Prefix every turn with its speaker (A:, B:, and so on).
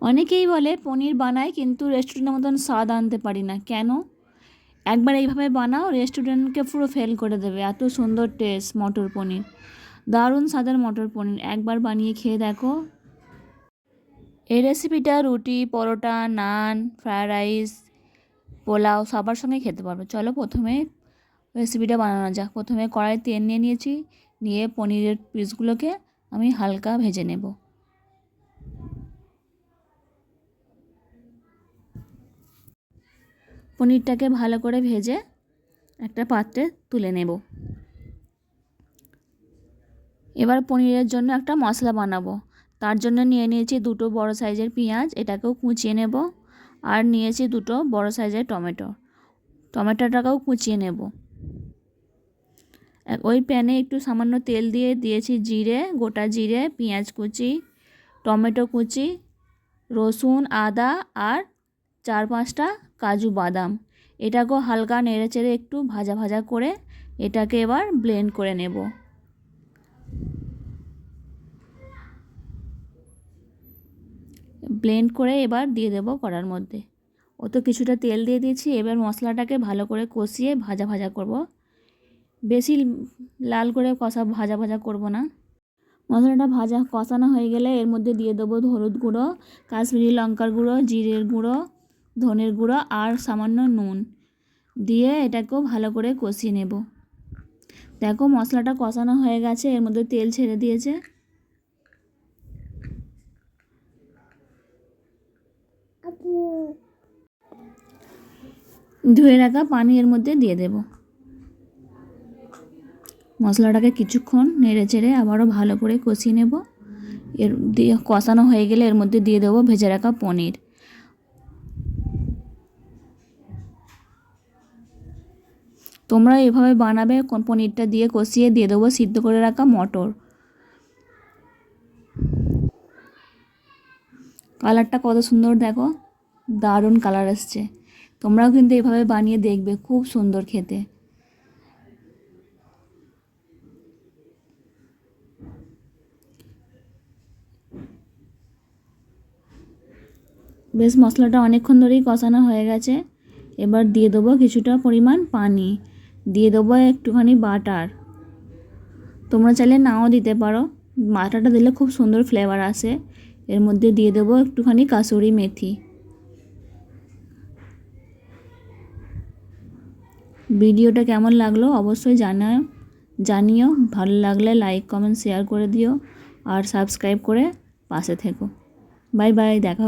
A: অনেকেই বলে পনির বানাই কিন্তু রেস্টুরেন্টের মতন স্বাদ আনতে পারি না। কেন? একবার এইভাবে বানাও রেস্টুরেন্টকে পুরো ফেল করে দেবে। এত সুন্দর টেস্ট মটর পনির। দারুণ স্বাদের মটর পনির। একবার বানিয়ে খেয়ে দেখো। এই রেসিপিটা রুটি, পরোটা, নান ফ্রায়েড রাইস পোলাও সবার সঙ্গে খেতে পারবে। চলো প্রথমে রেসিপিটা বানানো যাক। প্রথমে কড়াই তেল নিয়ে নিয়েছি। নিয়ে পনিরের পিসগুলোকে আমি হালকা ভেজে নেব। পনিরটাকে ভালো করে ভেজে একটা পাত্রে তুলে নেব। এবার পনিরের জন্য একটা মশলা বানাবো। তার জন্য নিয়ে নিয়েছি দুটো বড় সাইজের পেঁয়াজ, এটাকেও কুচিয়ে নেব আর নিয়েছি দুটো বড় সাইজের টমেটো। টমেটোটাকেও কুচিয়ে নেব। ওই প্যানে একটু সামান্য তেল দিয়ে দিয়েছি জিরে, গোটা জিরে, পেঁয়াজ কুচি, টমেটো কুচি, রসুন, আদা আর চার পাঁচটা কাজু বাদাম। এটাকেও হালকা নেড়ে চেড়ে একটু ভাজা ভাজা করে এটাকে এবার ব্লেন্ড করে নেব। ব্লেন্ড করে এবার দিয়ে দেবো কড়ার মধ্যে। ও তো কিছুটা তেল দিয়ে দিয়েছি, এবার মশলাটাকে ভালো করে কষিয়ে ভাজা ভাজা করব। বেশি লাল করে কষা ভাজা ভাজা করব না। মশলাটা ভাজা কষানো হয়ে গেলে এর মধ্যে দিয়ে দেবো হলুদ গুঁড়ো, কাশ্মীরি লঙ্কার গুঁড়ো, জিরের গুঁড়ো ধনের গুঁড়ো আর সামান্য নুন দিয়ে এটাকেও ভালো করে কষিয়ে নেব। দেখো মশলাটা কষানো হয়ে গেছে, এর মধ্যে তেল ছেড়ে দিয়েছে। ধুয়ে রাখা পানি এর মধ্যে দিয়ে দেব। মশলাটাকে কিছুক্ষণ নেড়ে চেড়ে আবারও ভালো করে কষিয়ে নেব। এর দিয়ে কষানো হয়ে গেলে এর মধ্যে দিয়ে দেবো ভেজে রাখা পনির। তোমরা এভাবে বানাবে পনিরটা দিয়ে কষিয়ে দিয়ে দেবো, সিদ্ধ করে রাখা মটর। কালারটা কত সুন্দর দেখো, দারুণ কালার আসছে। তোমরাও কিন্তু এভাবে বানিয়ে দেখবে, খুব সুন্দর খেতে। বেশ, মশলাটা অনেকক্ষণ ধরেই কষানো হয়ে গেছে। এবার দিয়ে দেবো কিছুটা পরিমাণ পানি। দিয়ে দেবো একটুখানি বাটার। তোমরা চাইলে নাও দিতে পারো। বাটারটা দিলে খুব সুন্দর ফ্লেভার আসে। এর মধ্যে দিয়ে দেবো একটুখানি কাসুরি মেথি। ভিডিওটা কেমন লাগল অবশ্যই জানাও জানিও। ভালো লাগলে লাইক কমেন্ট শেয়ার করে দিও। আর সাবস্ক্রাইব করে পাশে থেকো। বাই বাই দেখা